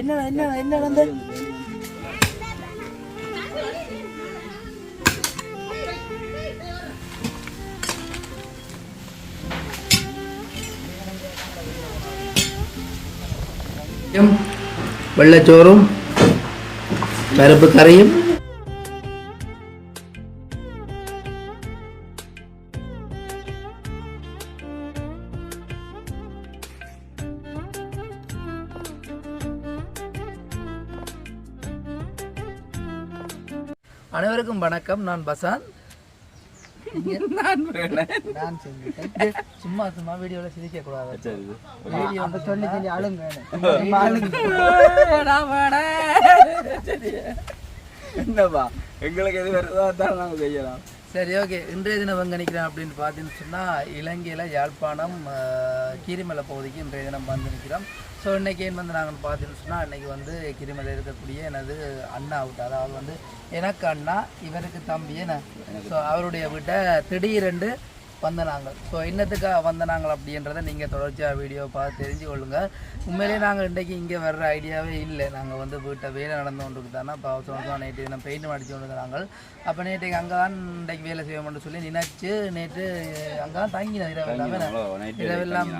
എന്നാണ് എന്നാണ് എന്നാണ് എന്ത് വെള്ളച്ചോറും പരിപ്പ് കറിയും. வணக்கம் நான் பசான் நான் சும்மா சும்மா வீடியோவில் சிரிக்க கூடாது. வீடியோ வந்து சொல்லி சொல்லி ஆளுங்க. என்னப்பா? எங்களுக்கு எது வருதோ அதான் நாங்க செய்யலாம் சரி ஓகே. இன்றைய தினம் எங்கே நிற்கிறேன் அப்படின்னு பார்த்தீங்கன்னு சொன்னால் இலங்கையில் யாழ்ப்பாணம் கீரிமலை பகுதிக்கு இன்றைய தினம் வந்து நிற்கிறோம் ஸோ இன்றைக்கி ஏன் வந்து நாங்கள் பார்த்தீங்கன்னு சொன்னால் இன்றைக்கி வந்து கீரிமலை இருக்கக்கூடிய எனது அண்ணா வீட்டு அதாவது வந்து எனக்கு அண்ணா இவருக்கு தம்பி என்ன? ஸோ அவருடைய வீட்டை திடீரென்று வந்த நாங்கள் ஸோ என்னத்துக்காக வந்த நாங்கள் அப்படின்றத நீங்கள் தொடர்ச்சியாக வீடியோ பார்த்து தெரிஞ்சு கொள்ளுங்க உண்மையிலேயே நாங்கள் இன்றைக்கி இங்கே வர்ற ஐடியாவே இல்லை. நாங்கள் வந்து வீட்டை வேலை நடந்து கொண்டு தானே இப்போ அவசரம் நேற்று தினம் பெயிண்ட் அடிச்சு கொண்டு நாங்கள் அப்போ நேற்றைக்கு அங்கே தான் இன்றைக்கு வேலை செய்வோம்னு சொல்லி நினைச்சு நேற்று அங்கே தான் தங்கினோம். இரவு எல்லாமே இரவெல்லாம்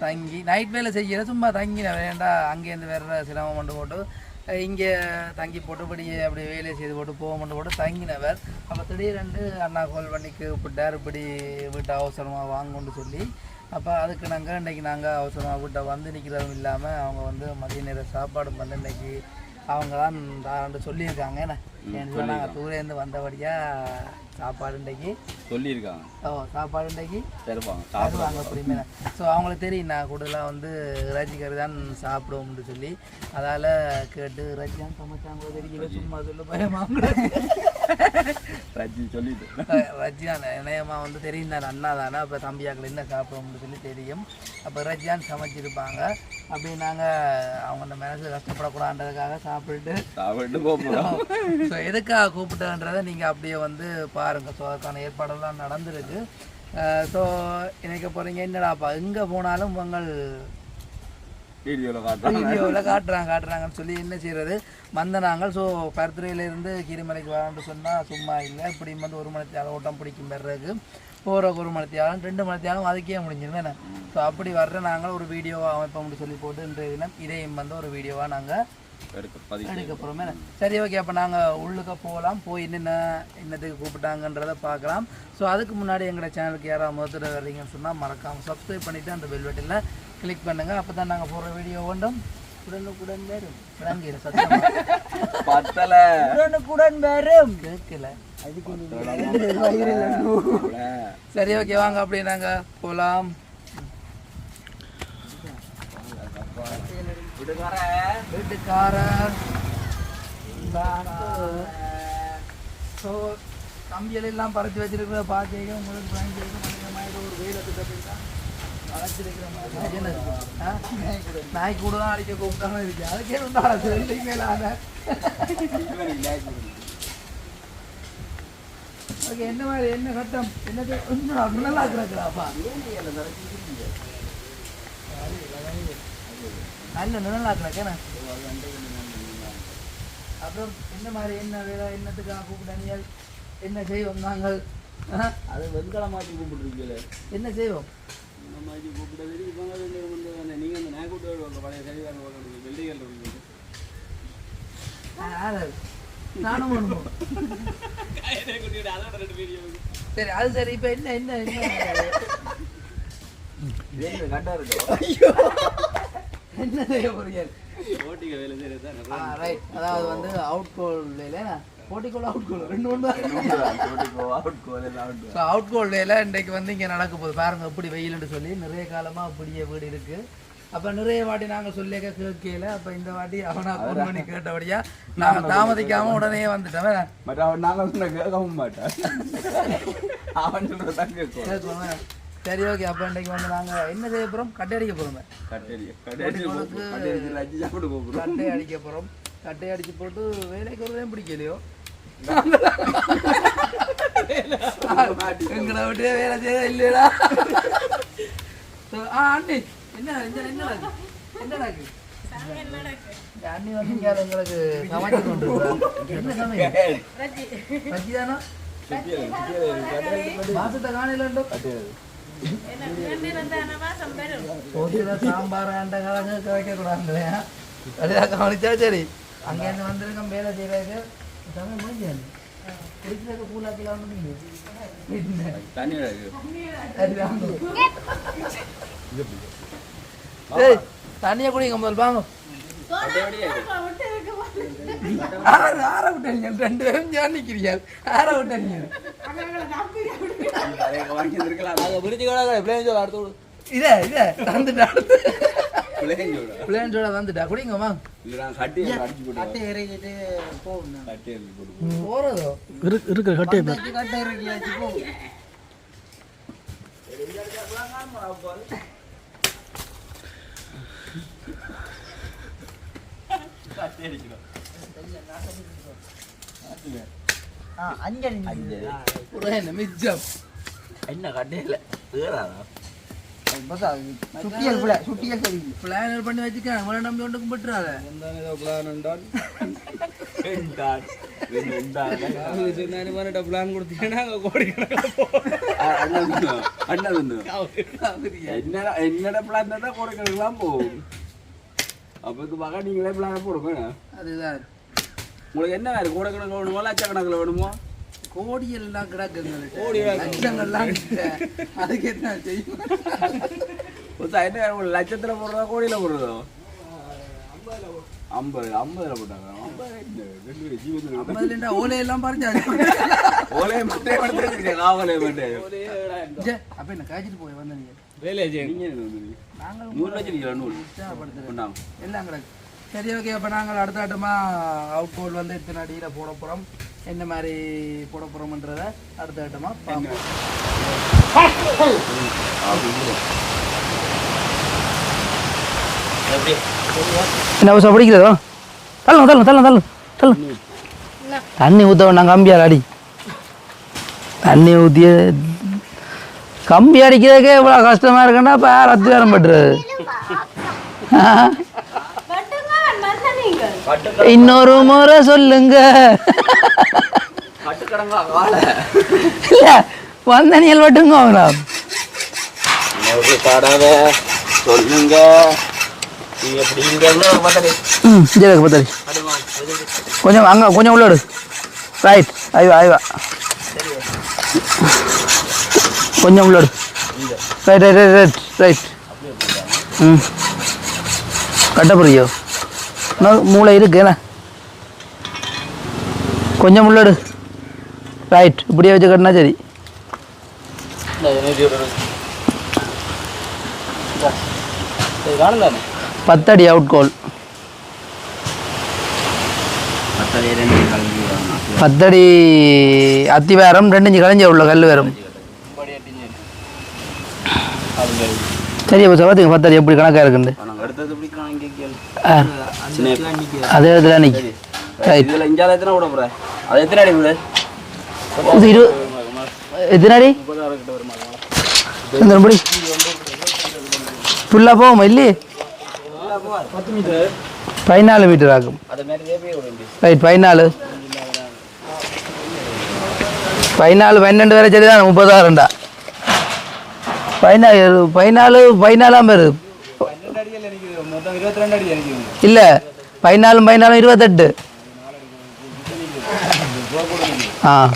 தங்கி நைட் வேலை செய்யற சும்மா தங்கின வேண்டா அங்கேருந்து வேற சிரமம் கொண்டு போட்டு இங்கே தங்கி போட்டுபடியே அப்படி வேலையை செய்து போட்டு போக மட்டும் போட்டு தங்கினவர். அப்போ திடீரெண்டு அண்ணா கோல் பண்ணிக்கு கூப்பிட்டார் இப்படி வீட்டை அவசரமாக வாங்கணும்னு சொல்லி அப்போ அதுக்கு நாங்கள் இன்றைக்கி நாங்கள் அவசரமாக வீட்டை வந்து நிற்கிறதும் இல்லாமல் அவங்க வந்து மதிய நேர சாப்பாடு வந்து இன்றைக்கி அவங்க தான் தாராண்டு சொல்லியிருக்காங்க. என்ன? ஏன்னு சொன்னாங்க தூரேருந்து வந்தபடியாக சாப்பாடு இன்றைக்கி சொல்லியிருக்காங்க. ஓ சாப்பாடு இன்றைக்கி சரிப்பாங்க சாப்பிடுவாங்க. அப்படிமே ஸோ அவங்களுக்கு தெரியும் நான் கூடலாம் வந்து இறைச்சி கறி தான் சாப்பிடுவோம்னு சொல்லி. அதால் கேட்டு இறைச்சி தான் சமைச்சாங்க தெரியல சும்மா சொல்லு பயமாக ரஜி சொல்லிட்டு. தான் இணையமாக வந்து தெரியும் தான் அண்ணா தானே. அப்போ தம்பியாக்கள் என்ன சாப்பிடுவோம்னு சொல்லி தெரியும். அப்போ தான் சமைச்சிருப்பாங்க. அப்படி நாங்கள் அவங்க அந்த மனசு கஷ்டப்படக்கூடாதுன்றதுக்காக சாப்பிட்டுட்டு. சாப்பிட்டு போகிறோம் ஸோ எதுக்காக கூப்பிட்டேன்றதை நீங்கள் அப்படியே வந்து பாருங்கள் ஸோ அதுக்கான ஏற்பாடெல்லாம் நடந்திருக்கு. ஸோ நினைக்க போகிறீங்க என்னடாப்பா எங்கே போனாலும் உங்கள் வீடியோவில் காட்டுறாங்க. வீடியோவில் காட்டுறாங்க காட்டுறாங்கன்னு சொல்லி என்ன செய்கிறது வந்த நாங்கள் ஸோ பருத்துறையிலேருந்து கீரிமலைக்கு வரான்னு சொன்னால் சும்மா இல்லை. இப்படி வந்து ஒரு மணித்தியாலம் ஓட்டம் பிடிக்கும் பெறதுக்கு போகிற ஒரு மணித்தியாலம் ரெண்டு மணித்தியாலம் அதுக்கே முடிஞ்சிடும் என்ன? ஸோ அப்படி வர்ற நாங்கள் ஒரு வீடியோவாக அமைப்போம்னு சொல்லி போட்டு இன்றைய தினம் இதையும் வந்து ஒரு வீடியோவாக நாங்கள் எடுக்க போகிறோமே சரி ஓகே அப்போ நாங்கள் உள்ளுக்க போகலாம் போய் என்னென்ன என்னத்துக்கு கூப்பிட்டாங்கன்றதை பார்க்கலாம். ஸோ அதுக்கு முன்னாடி எங்களோட சேனலுக்கு யாராவது முதல்ல வர்றீங்கன்னு சொன்னால் மறக்காமல் சப்ஸ்கிரைப் பண்ணிவிட்டு அந்த பெல் பட்டனில் கிளிக் பண்ணுங்கள் அப்போ தான் நாங்கள் போடுற வீடியோ கொண்டும் உடனுக்குடன் வரும். விளங்கிடும் சத்தம். பத்தலை. உடனுக்குடன் வரும். கேட்கல. சரி ஓகே வாங்க அப்படியே நாங்கள் போகலாம் வீட்டுக்காரர் ஸோ கம்பிகள் எல்லாம் பறித்து வச்சிருக்கிற பார்த்தீங்க உங்களுக்கு மாதிரி ஒரு வெயில திட்டத்தில் தான் நாய் கூட தான் அடிக்க கூப்பிட்டாலும் இருக்கு அதுக்கே வந்து வெள்ளி மேலான ஓகே என்ன மாதிரி என்ன கட்டம் என்னது நல்லா இருக்கிறாப்பா நல்ல நல்லா அப்புறம் என்ன மாதிரி என்ன வேலை என்னத்துக்காக கூப்பிட்டாங்க என்ன செய்வோம் நாங்கள் அது வெண்கல மாற்றி கூப்பிட்டுருக்கீங்களே என்ன செய்வோம்? இந்த மாதிரி கூப்பிட்டது இவங்க பேரும் வந்து அந்த நீங்கள் அந்த நாய் கூட்டு வருவாங்க பழைய சரிவாங்க போகிறது வெள்ளிகள் ஆறு. நானும் சரி அது சரி இப்போ என்ன என்ன என்ன இது கட்டா இருக்கு? என்ன செய்ய போறீங்க ஓட்டிக்க வேலை செய்யறது அதாவது வந்து அவுட் கோல் இல்லையா? அவுட் கோல்டில் இன்றைக்கு வந்து இங்கே நடக்க போகுது. பாருங்க எப்படி வெயில்னு சொல்லி நிறைய காலமாக அப்படியே வீடு இருக்கு. அப்போ நிறைய வாட்டி நாங்கள் சொல்லிக்க கேட்கல அப்போ இந்த வாட்டி அவனா ஃபோன் பண்ணி கேட்டபடியா நாங்கள் தாமதிக்காம உடனே வந்துட்டோம் பட் அவன் நாங்கள் சொன்ன கேட்கவும் மாட்டான். அவன் சொல்றதான் கேட்குவோமே சரி ஓகே அப்போ இன்றைக்கு வந்து நாங்கள் என்ன செய்ய போகிறோம் கட்டை அடிக்க போகிறோம் கட்டை அடிக்க போகிறோம் கட்டை அடிச்சு போட்டு வேலைக்கு வரதே பிடிக்கலையோ? எங்களை விட்டு வேலை செய்ய இல்லையடா. So, ஆ அண்ணி என்ன என்ன என்னடா இது? என்னடா? அண்ணி வந்து இங்க எங்களுக்கு சமைச்சு கொண்டு. என்ன சமையல்? பஜ்ஜி தானா மாசத்தை போதில சாம்பார் அண்ட கிழங்கு வைக்க கூடாது அதுதான் கவனிச்சா சரி. அங்கேருந்து வந்திருக்கோம் வேலை செய்யறதுக்கு. சமையல் முடிஞ்சு குடிக்கிறதுக்கு கூலாக்கிலாம் வீட்டுல தண்ணி இருக்கு ஏய் தண்ணியை குடிங்க முதல் வாங்க ஆறு ஆற விட்டீங்க ரெண்டு பேரும் ஜான் நிக்கிறீங்க ஆற விட்டீங்க இதே இதே அடுத்து பிள்ளைன்றோட வந்துட்டா. குடிங்க வாங்க கட்டி இறக்கிட்டு போகணும் கட்டி அடிச்சு போட்டு போறதோ? இருக்கிற கட்டே கட்டை இறக்கியாச்சு போ. ஒரே நிமிஷம். என்ன கட்டே இல்லை? வேறாதா? சுட்டியல் பிள்ளை சுட்டியல் சரி பிளானர் பண்ணி வச்சுக்க அவனை நம்பி ஒன்று கும்பிட்டுறாத வந்தான் ஏதோ பிளான் என்றான் பிளான் கொடுத்தீங்கன்னா என்னடா பிளான் தான் கோடைக்கணக்கெல்லாம் போகும் அப்போ இது மகா நீங்களே பிளான் போடுங்க அதுதான் உங்களுக்கு என்ன வேறு வேணுமோ? கோடி எல்லாம் கிடக்குங்க. லட்சங்கள்லாம். அதுக்கு என்ன செய்யும்? என்ன ஒரு லட்சத்தில் போடுறதோ கோடியில் போடுறதோ? ஐம்பது ஐம்பதுல போட்டாங்க. ஐம்பதுல ஓலையெல்லாம் பறிஞ்சாரு ஓலையை மட்டும் எடுத்து வச்சிருக்கேன் காவலையை மட்டும். அப்ப என்ன காய்ச்சிட்டு போய் வந்த நீங்க. வேலையை வந்தீங்க? நாங்கள் நூறு உற்சாகப்படுத்துறோம் கொண்டாங்க. எல்லாம் கிடக்கு. சரி ஓகே அப்போ நாங்கள் அடுத்த ஆட்டமா அவுட் கோல் வந்து எத்தனை அடியில் போட போகிறோம் என்ன மாதிரி போட போகிறோம்ன்றத அடுத்த ஆட்டமா பார்ப்போம். என்ன அவசரம் படிக்கிறதோ தள்ளணும் தள்ளணும் தள்ளணும் தள்ளணும் தள்ளணும் தண்ணி ஊற்ற வேண்டாம் கம்பியால் அடி. தண்ணி ஊற்றிய கம்பி அடிக்கிறதுக்கே இவ்வளோ கஷ்டமாக இருக்குன்னா இப்போ யார் அத்தியாரம் பட்டுறது? இன்னொரு முறை சொல்லுங்க. இல்ல வந்த நீல் மட்டுங்க அவங்களா. ஒரு தடவை சொல்லுங்க. ஜெயலலிதா பத்தாரி கொஞ்சம் அங்கே கொஞ்சம் உள்ளோடு ரைட் ஐவா ஐவா. கொஞ்சம் உள்ளோடு right right right right right ம். கட்ட புரியோ இன்னும் மூளை இருக்கு என்ன? கொஞ்சம் உள்ளோடு ரைட் இப்படியே வச்சு கட்டினா சரி. பத்தடி அவுட் கோல் பத்தடி அத்தி வேரம் ரெண்டு கலைஞ்ச உள்ள கல் வேறும். சரி இப்போ சபாத்துக்கு பத்தடி எப்படி கணக்காக இருக்குண்டு அதே இடத்துல நிற்கி ரைட் இதுல இஞ்சால எத்தனை விட போற? அது எத்தனை அடி விடு இது இரு எத்தனை அடி? இந்த முடி. ஃபுல்லாக போகுமா இல்லையே பத்து மீட்டர். பதினாலு மீட்டர் ஆகும். ரைட் பதினாலு. பதினாலு பன்னெண்டு வரை சரிதான் முப்பதாயிரம்டா. பதினாலு பதினாலு பதினாலாம் பேர் பன்னெண்டு அடியில் எனக்கு மொத்தம் இருபத்தி ரெண்டு அடி எனக்கு இல்லை பதினாலும் பதினாலும் இருபத்தெட்டு. ஆ.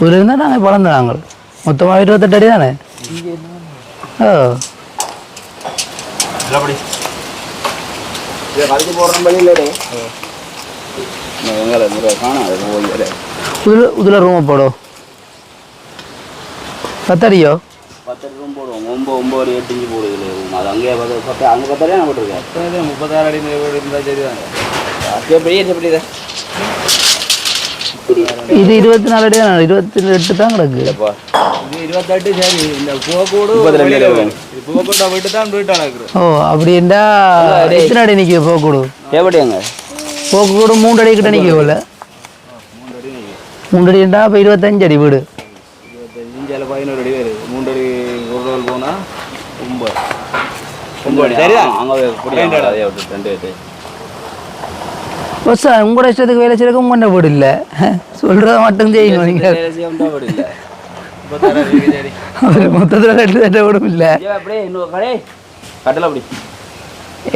ஒரு இருந்தால் நாங்கள் பிறந்த நாங்கள். மொத்தமாக இருபத்தெட்டு அடி தானே ஓ உதில் ரூமை போடும் பத்தடியோ பத்து ரூம் போடுவோம் ஒம்பது ஒம்பது எட்டு இഞ്ചு போடுது அது அங்கேயே பத்து பத்து அங்கே பத்தாரே நான் போட்டிருக்கேன் முப்பத்தாறு அடி இருந்தால் சரிதான் எப்படி எப்படி இதை இது இருபத்தி நாலு அடி தான் இருபத்தி எட்டு தான் கிடக்கு இருபத்தெட்டு சரி. இந்த போக்கூடு போக்கூட்டை விட்டு தான் வீட்டு அளக்குறோம் ஓ அப்படின்டா எத்தனை அடி நிற்க போக்கூடு எப்படியாங்க போக்கூடு மூன்று அடி கிட்ட நிற்கல மூன்று அடிண்டா இப்போ இருபத்தஞ்சு அடி வீடு. இஞ்சால பதினோரு அடி வருது மூன்று அடி ஒரு ரோல் போனா ஒன்பது. ஒன்பது அடி. சரிதான் அங்கே பிடிக்காங்க அதே விட்டு ரெண்டு எட்டு பஸ் உங்களோட இஷ்டத்துக்கு வேலை செய்யறதுக்கு உங்க வீடு இல்லை. சொல்கிறத மட்டும் செய்யணும் நீங்கள் மொத்தத்தில் ரெண்டு கட்டல அப்படி.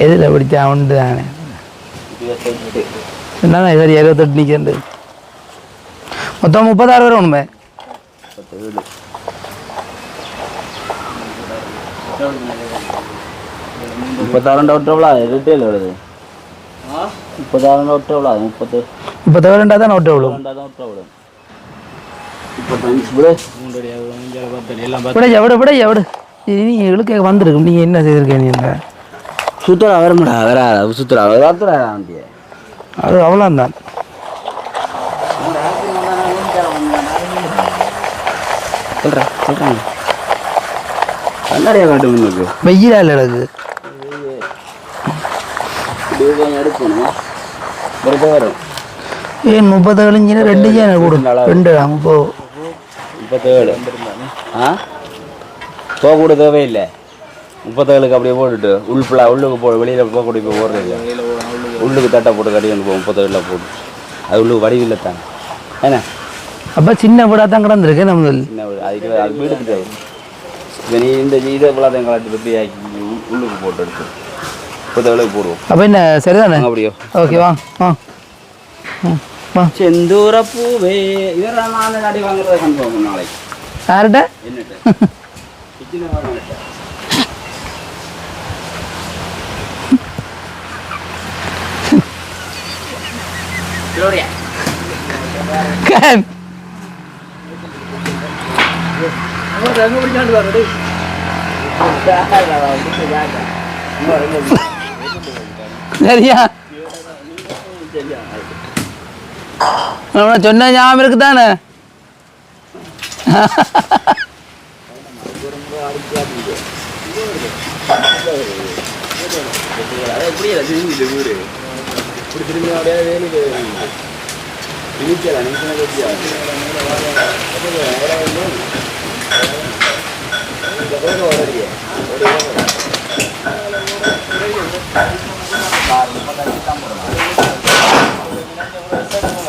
எதில் பிடிச்சா உண்டு தானே. என்னண்ணா சரி இருபத்தெட்டு நிற்கிறது மொத்தம் முப்பத்தாறு வரும் உண்மை முப்பத்தாறு விட்டவளா ரிட்டேல் வருது. முப்பத்தாறு விட்டவளா முப்பத்து முப்பத்தாறு ரெண்டா தான் நோட்டு விழும் ரெண்டாவது விட்டவளு முப்பத்தஞ்சு விடு விட. எவிட நீ இழுக்க வந்திருக்கும். நீங்கள் என்ன செய்திருக்கீங்க நீங்கள் சுத்தரா வரமாடா வரா சுத்தரா வரத்துறா ஆண்டியே அது அவ்வளோதான் சொல்கிறேன் சொல்கிறேன் கண்ணாடியா வெயிலா இல்லை எனக்கு. எடுக்கணும்? வரும். ஏன் முப்பத்தேழு இஞ்சினா ரெண்டு இஞ்சி எனக்கு கொடு? ரெண்டு முப்பது. முப்பத்தேழு. ஆ? போக கூட தேவையில்லை. முப்பத்தேழுக்கு அப்படியே போட்டுட்டு உள் ஃபுல்லாக உள்ளுக்கு போ வெளியில் போக கூட இப்போ போடுறது இல்லை உள்ளுக்கு. தட்டை போட்டு கட்டி கொண்டு போகும் முப்பத்தேழில் போட்டு அது உள்ளுக்கு வடிவில் தான். என்ன? அப்போ சின்ன வீடாக தான் கிடந்திருக்கு நம்ம சின்ன வீடு. அதுக்கு அது வீடு தேவை இப்போ நீ இந்த இதை ஃபுல்லாக கலாட்டி ரெடி ஆக்கி உள்- உள்ளுக்கு போட்டு எடுத்து. முப்பத்தேழுக்கு போடுவோம். அப்போ என்ன சரிதானே? அப்படியோ. ஓகே வா வா. ம், வா செந்தூர பூவே இதெல்லாம் நான் நாடி வாங்குறத கண்டுவாங்க நாளைக்கு யார்கிட்ட சொன்ன ஞாபகம் இருக்கு தானே எப்படி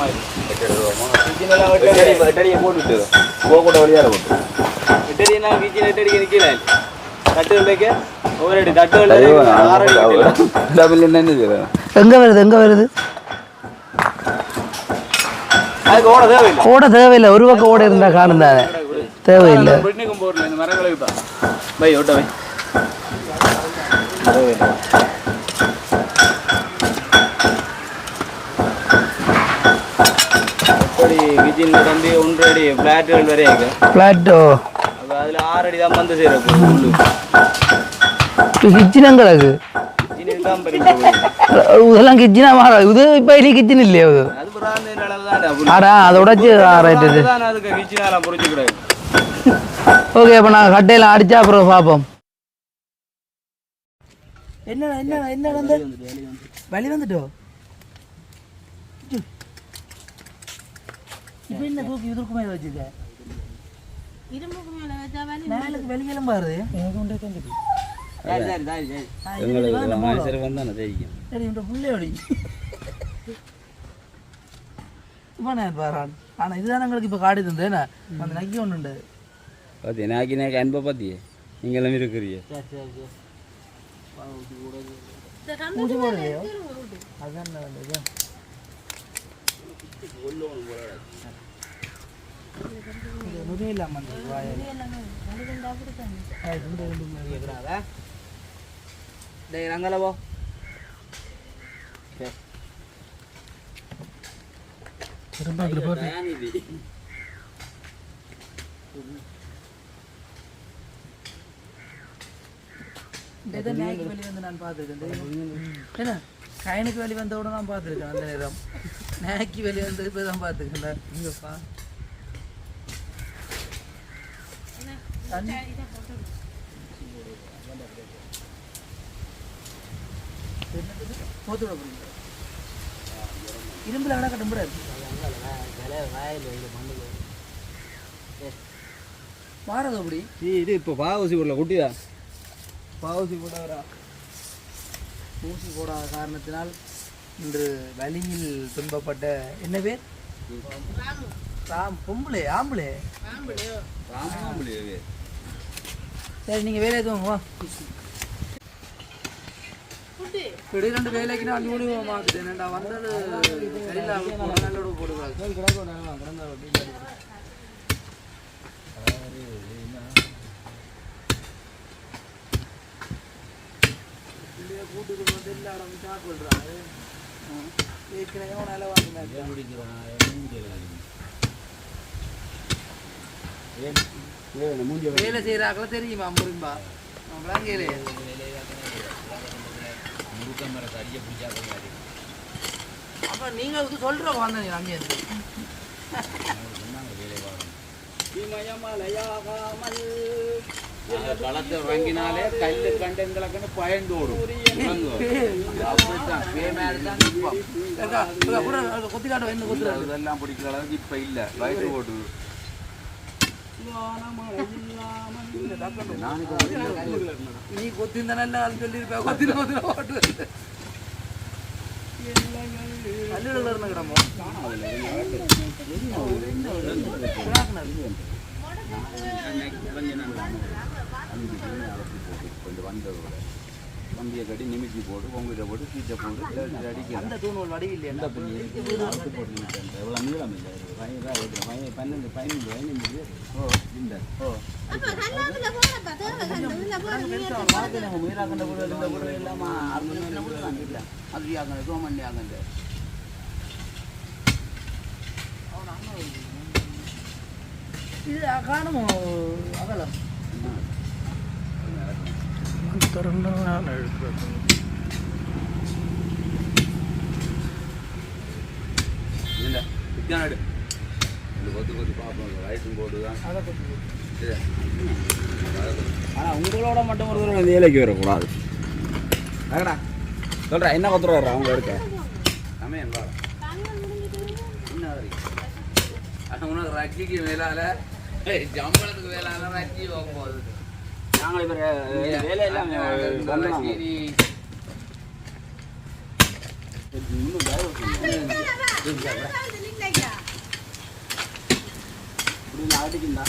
திரும்பி வீடு இப்படி திரும்பி அப்படியே வேலைக்கு நினைக்கலாம் நினைக்கலாம் வெட்டடியை போட்டுட்டு போக கூட வழியாக போட்டு எட்டடினா வீச்சு எட்டடிக்கு நிற்கல தட்டுகள் வைக்க ஒவ்வொரு அடி தட்டுகள் ஆறு அடி கட்டிடலாம். டபுள் என்ன செய்யறேன் எங்க வருது எங்க வருது அதுக்கு ஓட தேவையில்லை ஓட தேவையில்லை ஒரு பக்கம் ஓட இருந்தா காணும் தானே தேவையில்லை பிரிட்னிக்கும் போடல இந்த மரங்களுக்கு தான் பை ஓட்ட வை அப்படி கிச்சனில் தம்பி ஒன்றரை அடி ஃப்ளாட்டுகள் வரைய பிளாட்டோ அப்போ அதில் ஆறு அடி தான் வந்து சேரும் பெரிய இதெல்லாம் கிச்சனா மாற. இது இப்போ இனி கிச்சன் இல்லையா இது? அது பிராந்த அளவு தான் ஆடா அதை உடச்சி ரைட்டு தான் அதுக்கு கிச்சனால புரிஞ்சு கூடாது ஓகே அப்போ நான் கட்டையில் அடிச்சா அப்புறம் பார்ப்போம். என்ன என்ன என்ன வந்து? வலி வந்துட்டோ? இப்போ என்ன தூக்கி இதற்கு மேலே வச்சுக்க இரும்புக்கு மேல வச்சா மேலுக்கு வெளியெல்லாம் பாரு. எனக்கு உண்டே தந்துட்டு எங்களுக்கு மனுஷர் வந்தானே தெரியும் சரி இந்த புள்ளையோடி இப்போ நான் பாரான் ஆனால் இதுதான் எங்களுக்கு இப்போ காடி தந்தேன் அந்த நக்கி ஒன்று உண்டு. பார்த்தியா நாக்கி நாக்கி அன்பை பார்த்தியே நீங்களும் இருக்கிறீங்க பூச்சி போடலையோ அதான் வேண்டியது திரும்ப அப்படி போட்டு நாய்க்கு வந்து நான் பார்த்துருக்கேன் என்ன கயனுக்கு வெளியே நான் பார்த்துருக்கேன் அந்த நேரம் நாய்க்கு வெளியே வந்து இப்போ தான் பார்த்துருக்கேன் இங்கப்பா போத்து விட போறீங்க இரும்புல கடை கட்டும் இருக்கு வாரது அப்படி இது இப்போ பாவசி போடல குட்டியா பாவசி போட்டாரா ஊசி போடாத காரணத்தினால் இன்று வலியில் துன்பப்பட்ட என்ன பேர்? ராம். பொம்பளை ஆம்பளை? சரி நீங்கள் வேலையை தூங்க வா. குட்டி இப்படி ரெண்டு வேலைக்கு நான் மாத்துட்டேன் என்னடா வந்தது. நல்லோட போடுவாங்க கூட்டுக்கு வந்து எல்லா இடம் ஸ்டார்ட் ஏற்கனவே நல்ல வாங்கினாங்க வேலை செய்கிறாக்கள தெரியுமா முருங்கா? விளங்கலே அப்ப நீங்க இது சொல்றோம் வந்தீங்க அங்கே இருந்து களத்தை வாங்கினாலே கல்லு கண்டங்களுக்குன்னு பயந்து ஓடும் அப்படித்தான் பேமேடு தான் நிற்போம் இருக்கா? இருக்கா, கூட இருக்கா, கொத்தி காட்ட என்ன கொத்துறாரு இதெல்லாம் பிடிக்கிற அளவுக்கு இப்ப இல்ல நீ ஓட்டு கல்லுல கிடமோ கொஞ்சம் வந்ததோட வண்டியை கட்டி நிமித்தி போட்டு பொங்கிட்ட போட்டு சீட்டை போட்டு அடிக்க அந்த தூண் வடிவில்லையா எந்த அறுத்து போட்டு நிற்கிறேன் எவ்வளோ நீளம் இல்லை பயங்கர ஓட்டுறேன் பையன் பன்னெண்டு பதினஞ்சு பதினஞ்சு ஓ இந்த ஓ மீராக்கண்ட கூட இருந்த கூட இல்லாமல் அது ஆகணும் அவன் அண்ணன் இது காணுமோ அகலம் இல்லை விற்காடு இந்த கொத்து கொத்து பார்ப்போம் ரைட்டும் போட்டு தான் அதை கொத்தி இது ஆனால் உங்களோட மட்டும் ஒரு தடவை வேலைக்கு வரக்கூடாது அடடா சொல்கிறேன் என்ன கொத்துரு வர்றா அவங்க இருக்க சமயம் வா என்ன உனக்கு ரக்கிக்கு மேலால ஜம்பளத்துக்கு மேலால ரக்கி போகும்போது நாங்கள் இப்போ வேலையெல்லாம் ரக்கி நீ இன்னும் வேலை இருக்கு. இப்படி நான் அடிக்கின்றா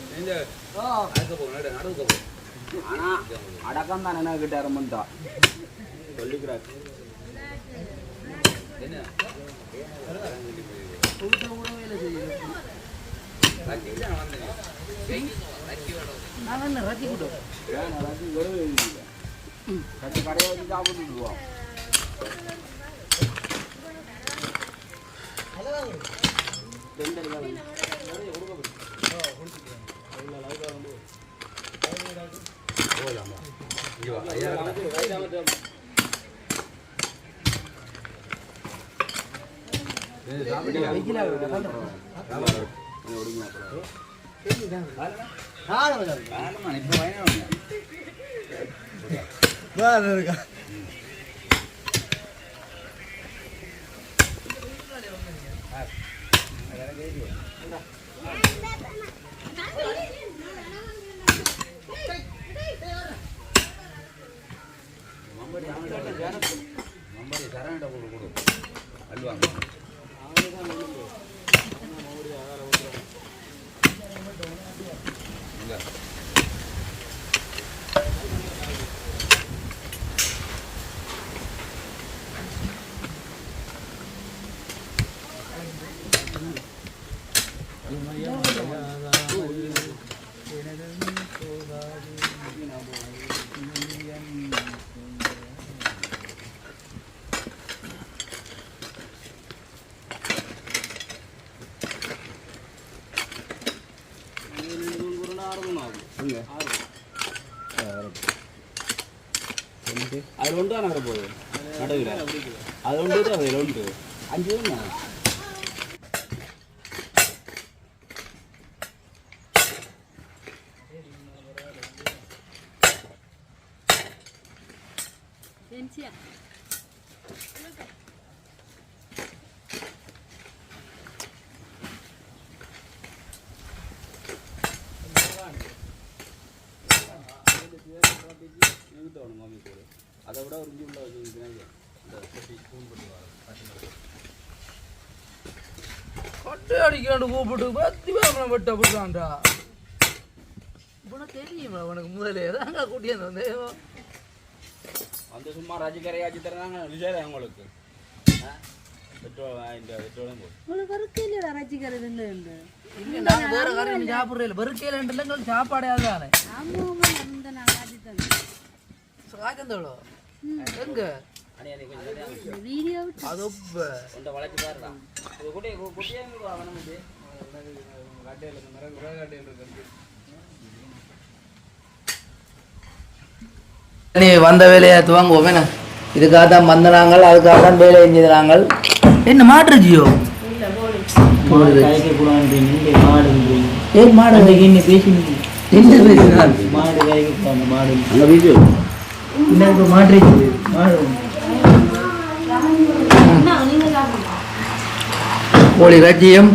அடுக்க போகும் நடு நடுக்க போகும் ஆனால் அடக்கம் தான் என்ன கிட்ட ஆரம்பிட்டா சொல்லிக்கிறார். என்ன? வா ஐயா நம்பர் சரண்ட கொடு அல்வாங்க இங்க அதில் ஒன்று தான் வர போகுது நடுவில் அது ஒன்று தான் அதில் ஒன்று அஞ்சு தான் பென்சியா அதை விட ஒரு உள்ள வச்சுருக்கேன் கொட்டை அடிக்காண்டு கூப்பிட்டு பத்தி பேமனை விட்ட விட்டான்டா உனக்கு தெரியுமா உனக்கு முதலே தாங்க கூட்டியாந்து வந்து அந்த சும்மா ராஜகரை ஆச்சு தராங்க விஜய் உங்களுக்கு பெட்ரோல் இந்த பெட்ரோலும் போதும் உங்களுக்கு வறுக்கே இல்லையா ரசிக்கிறது இல்லை இல்லை நாங்கள் வேற காரியம் சாப்பிட்றதில்ல வெறுக்கையில் எங்களுக்கு சாப்பாடே அதுதானே ஆமாம் இருந்த நான் காட்டி தரேன் காய்ச்சந்தோளோ எங்க? நீ வந்த வேலையை துவங்குவோம். என்ன? இதுக்காக தான் வந்த நாங்கள் அதுக்காக தான் வேலை செஞ்சது நாங்கள் என்ன மாட்டு ஜியோ ஏன் மாடு என்ன பேசினீங்க என்ன பேசினார் மாடு மாடு. என்ன மாட்டு மாடு கோழி இறைச்சியும்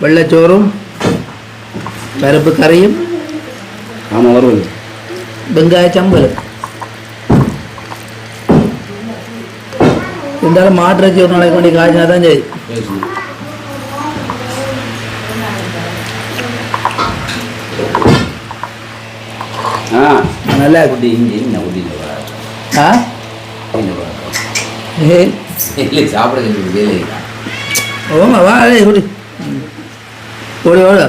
வெள்ளைச்சோறும் பருப்பு கறியும் ஆமாம் வருவது வெங்காய சம்பல். இருந்தாலும் மாட்டு இறைச்சி ஒரு நாளைக்கு வேண்டி காய்ச்சினா தான் சரி நல்லா குட்டி இஞ்சி என்ன குட்டி ஆ? இல்லை சாப்பிட வேலை ஓமா வா அதே விடு ஓடு ஓடு.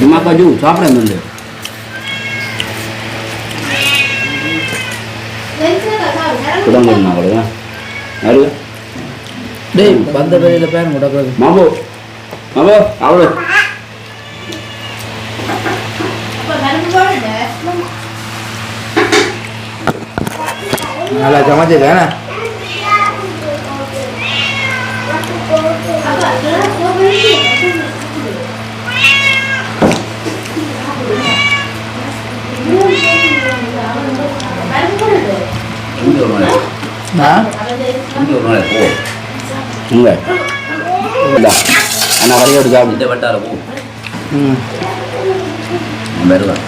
દિમાગમાં જવું છો આપણે મંદિર மாமோ. மாமோ அவ்வளோ போ இங்க. இந்தா. அண்ணா கரையோடு சாப்பிடு இந்த வட்டார போ. ம். வருவேன்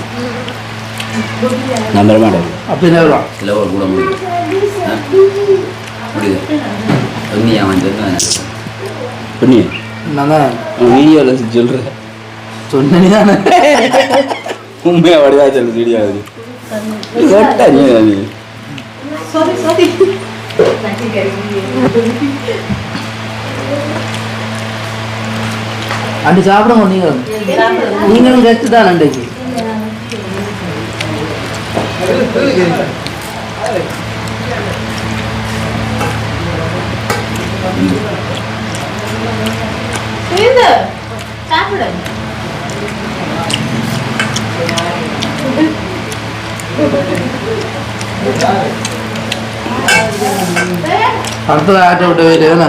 நான் தர மாட்டேன் அப்படின்னு வருவான் இல்லை ஒரு கூட முடியும்? முடியுது அவன் சொன்னான். பண்ணி நான் தான் வீடியோவில் சொல்கிறேன் சொன்னே தானே உண்மையா வடிவா சொல்லு வீடியோ அது. கேட்டா நீ நீ. அண்டி சாப்பிடுங்க நீங்களும். நீங்களும் கெட்டு தான் அண்டைக்கு. சாப்பிடு அடுத்தது ஆட்டை விட்டு வேறு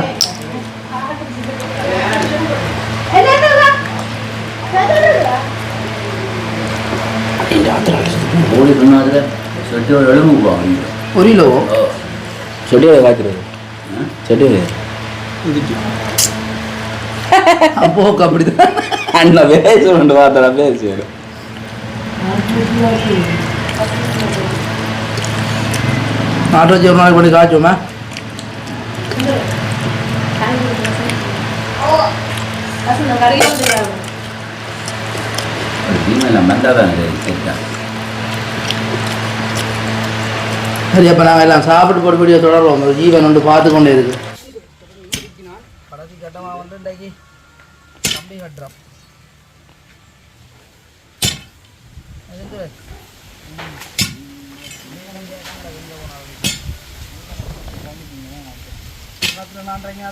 சொட்டு ஒரு எலும்பு போவாங்க ஒரு கிலோ செடியை காய்க்கிறது செடி போக்கு அப்படிதான். அண்ணா பேச வேண்டு பார்த்தா பேசு. ஆட்டோ வச்சு ஒரு நாளைக்கு பண்ணி காய்ச்சோமா ஃபீமேல் வந்தால் தான் சரிதான் சரி அப்போ நாங்கள் எல்லாம் சாப்பிட்டு போட்டு வீடியோ தொடர்வோம். ஒரு ஜீவன் வந்து பார்த்து கொண்டே இருக்கு. கடைசி கட்டமாக வந்து இன்றைக்கு கம்பி கட்டுறோம்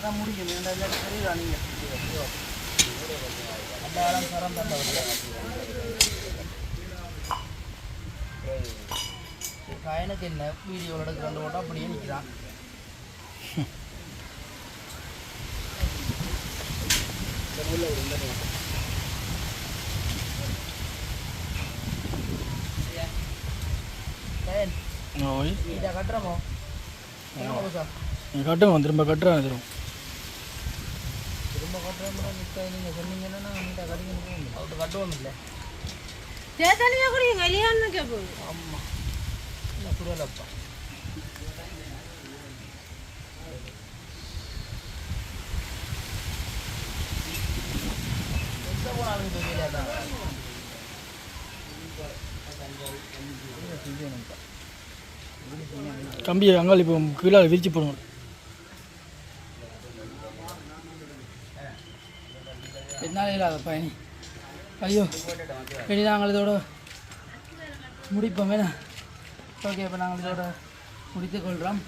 தான் முடிக்கணும் ஏன்டா இல்லாட்டி தெரியுதா நீங்கள் அந்த சரம் தந்தவர் காயனுக்கு என்ன? வீடியோவில் எடுக்கிறோம் போட்டால் அப்படியே நிற்கிறான் இதை கட்டுறமோ? கட்டுங்க திரும்ப கட்டுறேன் திரும்ப. திரும்ப கட்டுறோம் நிற்க நீங்கள் சொன்னீங்கன்னா நான் நீட்டாக கட்டிக்கணும் அவர்கிட்ட கட்டுவோம் இல்லை? தேத்தனியா குடிங்க கல்யாணம் கேட்போம். ஆமாம் இல்லை இப்போ கம்பியை அங்காளி இப்போ கீழே விரிச்சு போடுங்க. என்னால் இல்லாத பயணி. ஐயோ இனி நாங்கள் இதோட முடிப்போம் வேணா. ஓகே இப்போ நாங்கள் இதோட முடித்துக் கொள்கிறோம்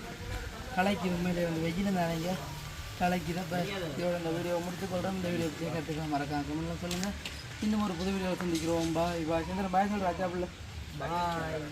கலைக்கு உண்மையிலே வந்து வெயில் நினைங்க கலைக்கு தான் இப்போ இதோட இந்த வீடியோ முடித்துக் கொள்கிறோம் இந்த வீடியோ கேட்கறதுக்கு மறக்காம கமெண்ட்ல சொல்லுங்கள் இன்னும் ஒரு புது வீடியோ சந்திக்கிறோம். பாய் பாய் சந்திரன் பாய் சொல்கிறேன் அச்சா பிள்ளை பாய்